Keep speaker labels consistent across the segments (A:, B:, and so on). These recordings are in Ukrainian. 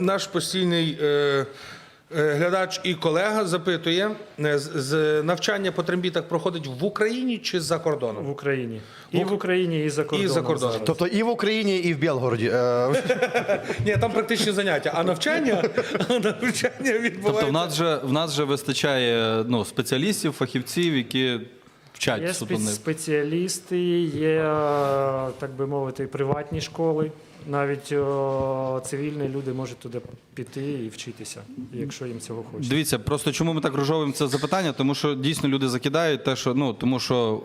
A: Наш постійний е, е, глядач і колега запитує: е, з, навчання по трембітах проходить в Україні чи за кордоном?
B: В Україні. І
A: В
B: Україні, і за кордоном.
A: І за кордоном.
C: Тобто і в Україні, і в Білгороді.
A: Ні, там практичні заняття, а навчання, навчання відбувається.
D: Тобто в нас же в нас же вистачає ну, спеціалістів, фахівців, які вчать
B: Є
D: суто не-
B: спеціалісти, є, так би мовити, приватні школи. Навіть о, цивільні люди можуть туди піти і вчитися, якщо їм цього хочеться.
D: Дивіться, просто чому ми так розжовуємо це запитання? Тому що дійсно люди закидають те, що ну тому що.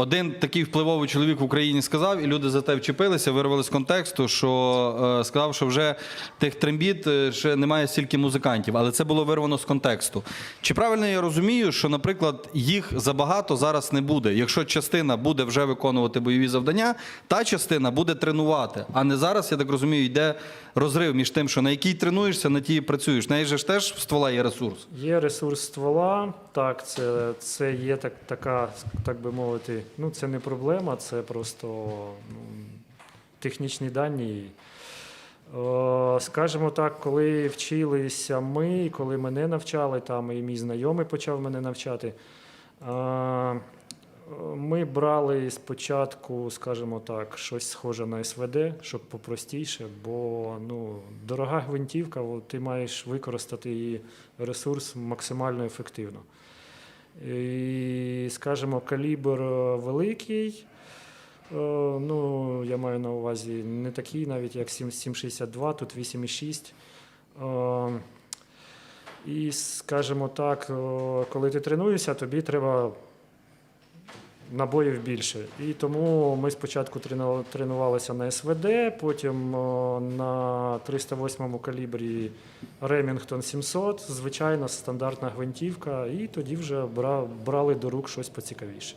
D: Один такий впливовий чоловік в Україні сказав, і люди за те вчепилися, вирвали з контексту, що е, сказав, що вже тих трембіт е, ще немає стільки музикантів, але це було вирвано з контексту. Чи правильно я розумію, що, наприклад, їх забагато зараз не буде? Якщо частина буде вже виконувати бойові завдання, та частина буде тренувати. А не зараз, я так розумію, йде розрив між тим, що на якій тренуєшся, на тій працюєш. Же ж теж ствола є ресурс.
B: Є ресурс ствола, так, це, це є так, така, так би мовити, ну це не проблема, це просто ну, технічні дані. Е, Скажімо так, коли вчилися ми, коли мене навчали, там і мій знайомий почав мене навчати. е, Ми брали спочатку, скажімо так, щось схоже на СВД, щоб попростіше, бо ну, дорога гвинтівка, ти маєш використати її ресурс максимально ефективно. І, скажімо, калібр е, великий. е, Ну, я маю на увазі не такий, навіть як 7,62, тут 8,6. Е, І, скажімо так, коли ти тренуєшся, тобі треба набоїв більше. І тому ми спочатку тренувалися на СВД, потім о, на 308 калібрі Ремінгтон 700, звичайна стандартна гвинтівка, і тоді вже бра- брали до рук щось поцікавіше.